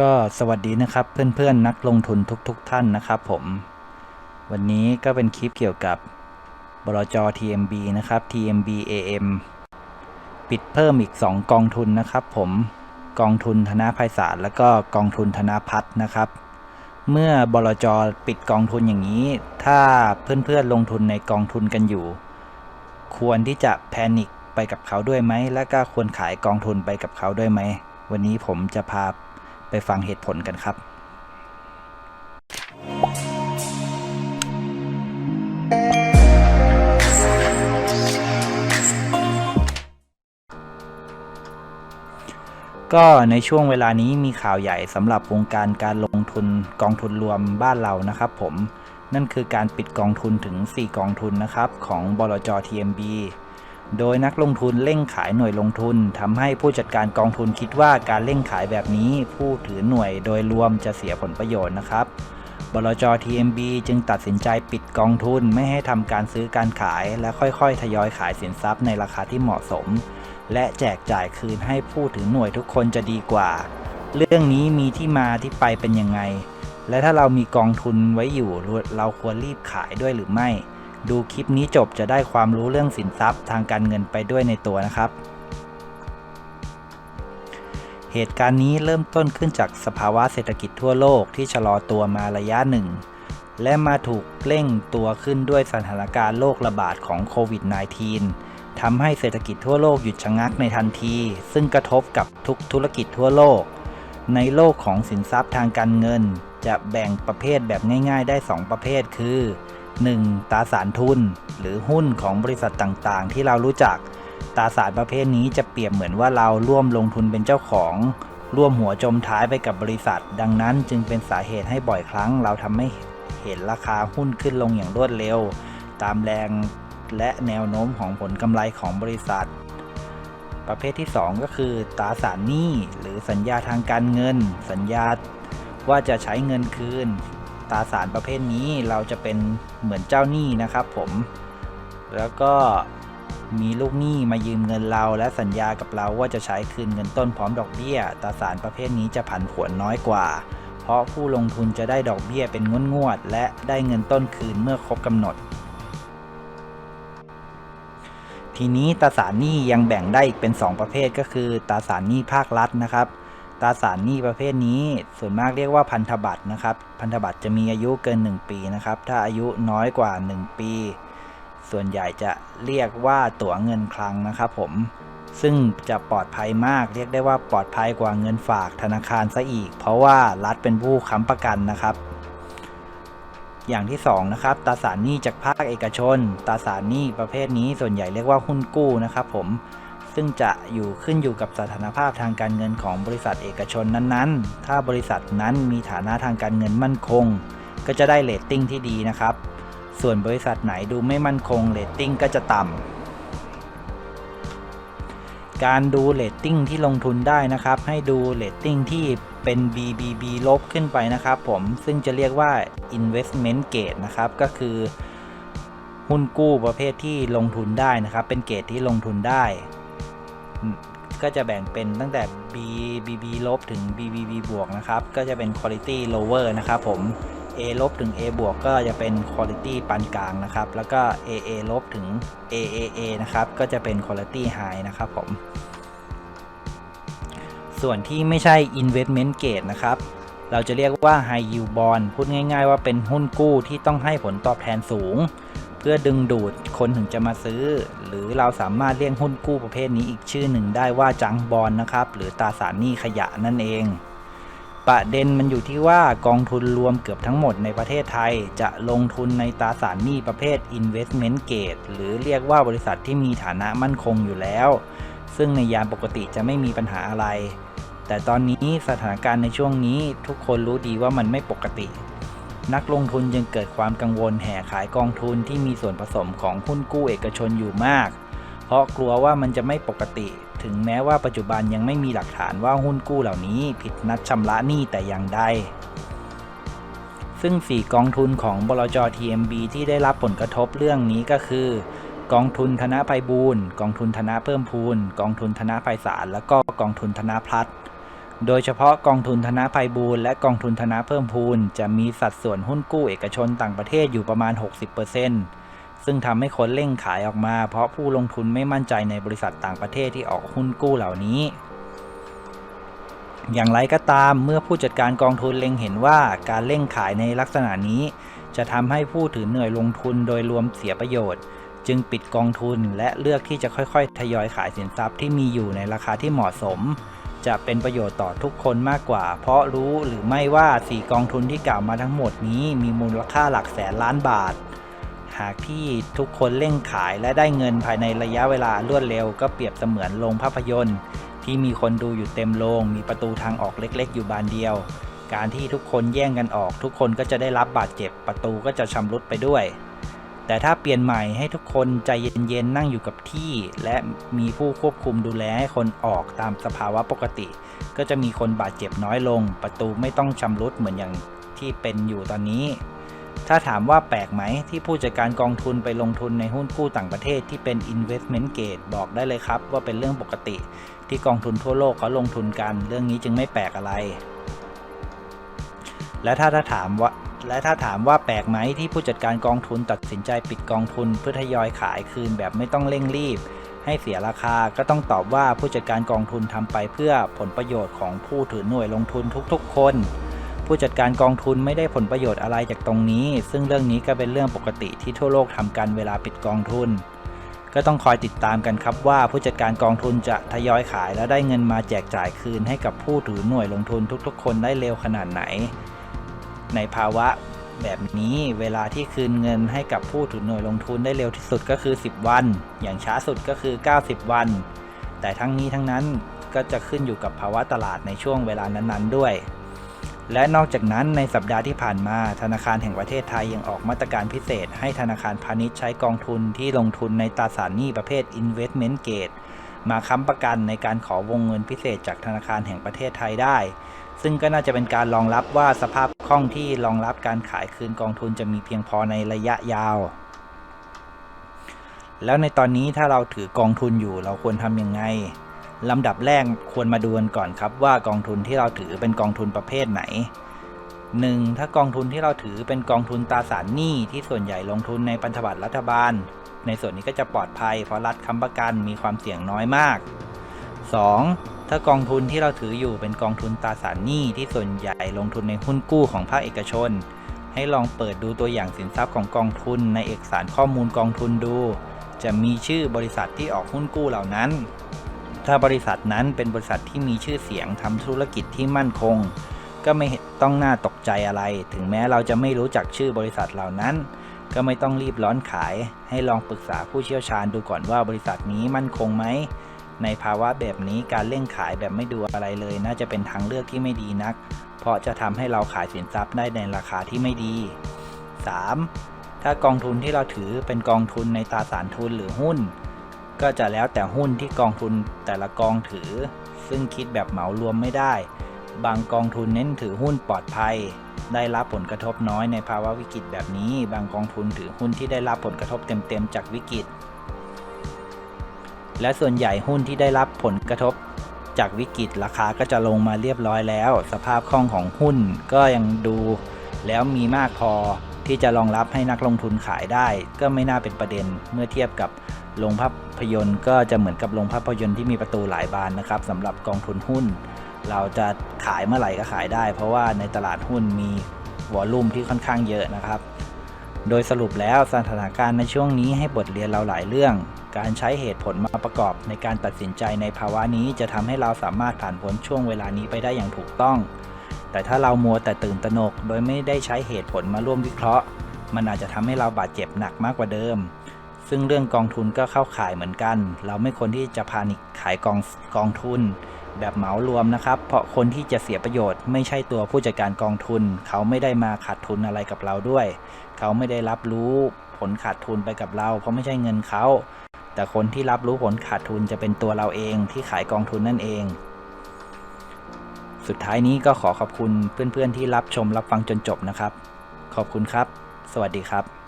ก็สวัสดีนะครับเพื่อนๆนนักลงทุนทุกๆทท่านนะครับผม วันนี้ก็เป็นคลิปเกี่ยวกับบลจ TMB นะครับ TMB AM ปิดเพิ่มอีก 2 กองทุนนะครับ ผมกองทุนธนาภัยศาสตร์แล้วก็กองทุนธนาพัฒน์นะครับ เมื่อบลจปิดกองทุนอย่างนี้ ถ้าเพื่อนๆลงทุนในกองทุนกันอยู่ ควรที่จะแพนิคไปกับเขาด้วยไหม และก็ควรขายกองทุนไปกับเขาด้วยไหม วันนี้ผมจะพา ฟังเหตุผลกันครับก็ในช่วงเวลานี้มีข่าวใหญ่สำหรับวงการการลงทุนกองทุนรวมบ้านเรานะครับผม นั่นคือการปิดกองทุนถึง 4 กองทุนนะครับ ของบลจ TMB โดยนักลงทุนเร่งขายหน่วยลงทุนทำให้ผู้จัดการกองทุนคิดว่าการเร่งขายแบบนี้ ผู้ถือหน่วยโดยรวมจะเสียผลประโยชน์นะครับ บลจ TMB จึงตัดสินใจปิดกองทุนไม่ให้ทำการซื้อการขาย และค่อยๆ ทยอยขายสินทรัพย์ในราคาที่เหมาะสม และแจกจ่ายคืนให้ผู้ถือหน่วยทุกคนจะดีกว่า เรื่องนี้มีที่มาที่ไปเป็นยังไง และถ้าเรามีกองทุนไว้อยู่เราควรรีบขายด้วยหรือไม่ ดูคลิปนี้จบจะได้ความรู้เรื่องสินทรัพย์ทางการเงินไปด้วยในตัวนะครับ เหตุการณ์นี้เริ่มต้นขึ้นจากสภาวะเศรษฐกิจทั่วโลกที่ชะลอตัวมาระยะหนึ่ง และมาถูกเร่งตัวขึ้นด้วยสถานการณ์โรคระบาดของโควิด -19 ทำให้เศรษฐกิจทั่วโลกหยุดชะงักในทันที ซึ่งกระทบกับทุกธุรกิจทั่วโลก ในโลกของสินทรัพย์ทางการเงิน จะแบ่งประเภทแบบง่าย ๆ ได้ 2 ประเภทคือ 1. ตราสารทุน หรือหุ้นของบริษัทต่างๆ ที่เรารู้จัก ตราสารประเภทนี้จะเปรียบเหมือนว่าเราร่วมลงทุนเป็นเจ้าของ ร่วมหัวจมท้ายไปกับบริษัท ดังนั้นจึงเป็นสาเหตุให้บ่อยครั้ง เราทำให้เห็นราคาหุ้นขึ้นลงอย่างรวดเร็ว ตามแรงและแนวโน้มของผลกำไรของบริษัท ประเภทที่ 2 ก็คือตราสารหนี้หรือสัญญาทางการเงิน สัญญาว่าจะใช้เงินคืน ตราสารประเภทนี้เราจะเป็นเหมือนเจ้าหนี้นะครับผม แล้วก็มีลูกหนี้มายืมเงินเราและสัญญากับเราว่าจะใช้คืนเงินต้นพร้อมดอกเบี้ยตราสารประเภทนี้จะผันผวนน้อยกว่า เพราะผู้ลงทุนจะได้ดอกเบี้ยเป็นงวดๆและได้เงินต้นคืนเมื่อครบกำหนด ทีนี้ตราสารหนี้ยังแบ่งได้อีกเป็น 2 ประเภทก็คือตราสารหนี้ภาครัฐนะครับ ตราสารหนี้ประเภทนี้ ส่วนมากเรียกว่าพันธบัตรนะครับ พันธบัตรจะมีอายุเกิน 1 ปีนะครับ ถ้าอายุน้อยกว่า 1 ปี ส่วนใหญ่จะเรียกว่าตั๋วเงินคลังนะครับผม ซึ่งจะปลอดภัยมาก เรียกได้ว่าปลอดภัยกว่าเงินฝากธนาคารซะอีก เพราะว่ารัฐเป็นผู้ค้ำประกันนะครับอย่างที่2นะครับตราสารหนี้จากภาคเอกชนตราสารหนี้ประเภทนี้ส่วนใหญ่เรียกว่าหุ้นกู้นะครับผม ซึ่งจะอยู่ขึ้นอยู่กับสถานภาพทางการเงินของบริษัทเอกชนนั้นๆ ถ้าบริษัทนั้นมีฐานะทางการเงินมั่นคง ก็จะได้เรตติ้งที่ดีนะครับ ส่วนบริษัทไหนดูไม่มั่นคงเรตติ้งก็จะต่ำ การดูเรตติ้งที่ลงทุนได้นะครับ ให้ดูเรตติ้งที่เป็น BBB ลบขึ้นไปนะครับผม ซึ่งจะเรียกว่า investment grade นะครับ ก็คือหุ้นกู้ประเภทที่ลงทุนได้นะครับ เป็นเกรดที่ลงทุนได้ ก็จะแบ่งเป็นตั้งแต่ BBB ลบถึง BBB บวกนะครับ ก็จะเป็น quality lower นะครับผม A ลบถึง A บวกก็จะเป็น quality ปานกลางนะครับ แล้วก็ AA ลบถึง AAA นะครับ ก็จะเป็น quality high นะครับผม ส่วนที่ไม่ใช่ investment grade นะครับ เราจะเรียกว่า high yield bond พูดง่าย ๆ ว่าเป็นหุ้นกู้ที่ต้องให้ผลตอบแทนสูง เพื่อดึงดูดคนถึงจะมาซื้อหรือเราสามารถเรียกหุ้นกู้ประเภทนี้อีกชื่อหนึ่งได้ว่าจังบอลนะครับ หรือตราสารหนี้ขยะนั่นเอง ประเด็นมันอยู่ที่ว่ากองทุนรวมเกือบทั้งหมดในประเทศไทย จะลงทุนในตราสารหนี้ประเภท investment grade หรือเรียกว่าบริษัทที่มีฐานะมั่นคงอยู่แล้ว ซึ่งในยามปกติจะไม่มีปัญหาอะไร แต่ตอนนี้สถานการณ์ในช่วงนี้ทุกคนรู้ดีว่ามันไม่ปกติ นักลงทุนยังเกิดความกังวลแห่ขายกองทุนที่มีส่วนผสมของหุ้นกู้เอกชนอยู่มาก เพราะกลัวว่ามันจะไม่ปกติ ถึงแม้ว่าปัจจุบันยังไม่มีหลักฐานว่าหุ้นกู้เหล่านี้ผิดนัดชำระหนี้แต่อย่างใด ซึ่ง 4 กองทุนของบลจ TMB ที่ได้รับผลกระทบเรื่องนี้ก็คือ กองทุนธนาภัยบูรณ์กองทุนธนาเพิ่มพูนกองทุนธนาภัยสารแล้วก็กองทุนธนาพลัด โดยเฉพาะกองทุนธนาภัยบูลย์และกองทุนธนาเพิ่มพูนจะมีสัดส่วนหุ้นกู้เอกชนต่างประเทศอยู่ประมาณ 60%ซึ่งทำให้คนเร่งขายออกมา เพราะผู้ลงทุนไม่มั่นใจในบริษัทต่างประเทศที่ออกหุ้นกู้เหล่านี้ อย่างไรก็ตามเมื่อผู้จัดการกองทุนเล็งเห็นว่าการเร่งขายในลักษณะนี้ จะทำให้ผู้ถือหน่วยลงทุนโดยรวมเสียประโยชน์ จึงปิดกองทุนและเลือกที่จะค่อยๆ ทยอยขายสินทรัพย์ที่มีอยู่ในราคาที่เหมาะสม จะเป็นประโยชน์ต่อทุกคนมากกว่า เพราะรู้หรือไม่ว่า 4 กองทุนที่กล่าวมาทั้งหมดนี้มีมูลค่าหลักแสนล้านบาท หากที่ทุกคนเร่งขายและได้เงินภายในระยะเวลารวดเร็วก็เปรียบเสมือนโรงภาพยนตร์ ที่มีคนดูอยู่เต็มโรงมีประตูทางออกเล็ก ๆ อยู่บานเดียว การที่ทุกคนแย่งกันออก ทุกคนก็จะได้รับบาดเจ็บประตูก็จะชำรุดไปด้วย แต่ถ้าเปลี่ยนใหม่ให้ทุกคนใจเย็นๆนั่งอยู่กับที่ และมีผู้ควบคุมดูแลให้คนออกตามสภาวะปกติ ก็จะมีคนบาดเจ็บน้อยลง ประตูไม่ต้องชำรุดเหมือนอย่างที่เป็นอยู่ตอนนี้ ถ้าถามว่าแปลกไหมที่ผู้จัดการกองทุนไปลงทุนในหุ้นกู้ต่างประเทศที่เป็น investment grade บอกได้เลยครับ ว่าเป็นเรื่องปกติ ที่กองทุนทั่วโลกเขาลงทุนกัน เรื่องนี้จึงไม่แปลกอะไรและถ้าถ้าถามว่า และถ้าถามว่าแปลกไหมที่ผู้จัดการกองทุนตัดสินใจปิดกองทุนเพื่อทยอยขายคืนแบบไม่ต้องเร่งรีบ ให้เสียราคาก็ต้องตอบว่าผู้จัดการกองทุนทำไปเพื่อผลประโยชน์ของผู้ถือหน่วยลงทุนทุกๆ คน ผู้จัดการกองทุนไม่ได้ผลประโยชน์อะไรจากตรงนี้ ซึ่งเรื่องนี้ก็เป็นเรื่องปกติที่ทั่วโลกทำกันเวลาปิดกองทุน ก็ต้องคอยติดตามกันครับว่าผู้จัดการกองทุนจะทยอยขายและได้เงินมาแจกจ่ายคืนให้กับผู้ถือหน่วยลงทุนทุกๆ คนได้เร็วขนาดไหน ในภาวะแบบนี้เวลาที่คืนเงินให้กับผู้ถือหน่วยลงทุนได้เร็วที่สุดก็คือ 10 วัน อย่างช้าสุดก็คือ 90 วัน แต่ทั้งนี้ทั้งนั้นก็จะขึ้นอยู่กับภาวะตลาดในช่วงเวลานั้นๆด้วย และนอกจากนั้นในสัปดาห์ที่ผ่านมาธนาคารแห่งประเทศไทยยังออกมาตรการพิเศษ ให้ธนาคารพาณิชย์ใช้กองทุนที่ลงทุนในตราสารหนี้ประเภท investment grade มาค้ำประกันในการขอวงเงินพิเศษจากธนาคารแห่งประเทศไทยได้ ซึ่งก็น่าจะเป็นการรองรับว่าสภาพ คล่องที่รองรับการขายคืนกองทุนจะมีเพียงพอในระยะยาว แล้วในตอนนี้ถ้าเราถือกองทุนอยู่เราควรทำยังไงลำดับแรกควรมาดูกันก่อนครับว่ากองทุนที่เราถือเป็นกองทุนประเภทไหน 1. ถ้ากองทุนที่เราถือเป็นกองทุนตราสารหนี้ที่ส่วนใหญ่ลงทุนในพันธบัตรรัฐบาล ในส่วนนี้ก็จะปลอดภัยเพราะรัฐค้ำประกันมีความเสี่ยงน้อยมาก 2. ถ้ากองทุนที่เราถืออยู่เป็นกองทุนตราสารหนี้ที่ส่วนใหญ่ลงทุนในหุ้นกู้ของภาคเอกชน ให้ลองเปิดดูตัวอย่างสินทรัพย์ของกองทุนในเอกสารข้อมูลกองทุนดู จะมีชื่อบริษัทที่ออกหุ้นกู้เหล่านั้น ถ้าบริษัทนั้นเป็นบริษัทที่มีชื่อเสียงทำธุรกิจที่มั่นคง ก็ไม่ต้องน่าตกใจอะไร ถึงแม้เราจะไม่รู้จักชื่อบริษัทเหล่านั้น ก็ไม่ต้องรีบร้อนขาย ให้ลองปรึกษาผู้เชี่ยวชาญดูก่อนว่าบริษัทนี้มั่นคงไหม ในภาวะแบบนี้การเร่งขายแบบไม่ดูอะไรเลย น่าจะเป็นทางเลือกที่ไม่ดีนัก เพราะจะทำให้เราขายสินทรัพย์ได้ในราคาที่ไม่ดี 3. ถ้ากองทุนที่เราถือเป็นกองทุนในตราสารทุนหรือหุ้น ก็จะแล้วแต่หุ้นที่กองทุนแต่ละกองถือ ซึ่งคิดแบบเหมารวมไม่ได้ บางกองทุนเน้นถือหุ้นปลอดภัย ได้รับผลกระทบน้อยในภาวะวิกฤตแบบนี้ บางกองทุนถือหุ้นที่ได้รับผลกระทบเต็มๆจากวิกฤต และส่วนใหญ่หุ้นที่ได้รับผลกระทบ จากวิกฤตราคาก็จะลงมาเรียบร้อยแล้ว สภาพคล่องของหุ้นก็ยังดู แล้วมีมากพอที่จะรองรับให้นักลงทุนขายได้ ก็ไม่น่าเป็นประเด็นเมื่อเทียบกับโรงภาพยนตร์ ก็จะเหมือนกับโรงภาพยนตร์ที่มีประตูหลายบานนะครับสำหรับกองทุนหุ้น เราจะขายเมื่อไหร่ก็ขายได้ เพราะว่าในตลาดหุ้นมีวอลลุ่มที่ค่อนข้างเยอะนะครับ โดยสรุปแล้วสถานการณ์ในช่วงนี้ให้บทเรียนเราหลายเรื่อง การใช้เหตุผลมาประกอบในการตัดสินใจในภาวะนี้จะทำให้เราสามารถผ่านพ้นช่วงเวลานี้ไปได้อย่างถูกต้อง แต่ถ้าเรามัวแต่ตื่นตระหนก โดยไม่ได้ใช้เหตุผลมาร่วมวิเคราะห์ มันอาจจะทำให้เราบาดเจ็บหนักมากกว่าเดิม ซึ่งเรื่องกองทุนก็เข้าข่ายเหมือนกัน เราไม่ควรที่จะพานิคขายกองกองทุน แบบเหมารวมนะครับ เพราะคนที่จะเสียประโยชน์ ไม่ใช่ตัวผู้จัดการกองทุน เขาไม่ได้มาขาดทุนอะไรกับเราด้วย เขาไม่ได้รับรู้ผลขาดทุนไปกับเรา เพราะไม่ใช่เงินเขา แต่คนที่รับรู้ผลขาดทุนจะเป็นตัวเราเองที่ขายกองทุนนั่นเอง สุดท้ายนี้ก็ขอขอบคุณเพื่อนๆที่รับชมรับฟังจนจบนะครับ ขอบคุณครับ สวัสดีครับ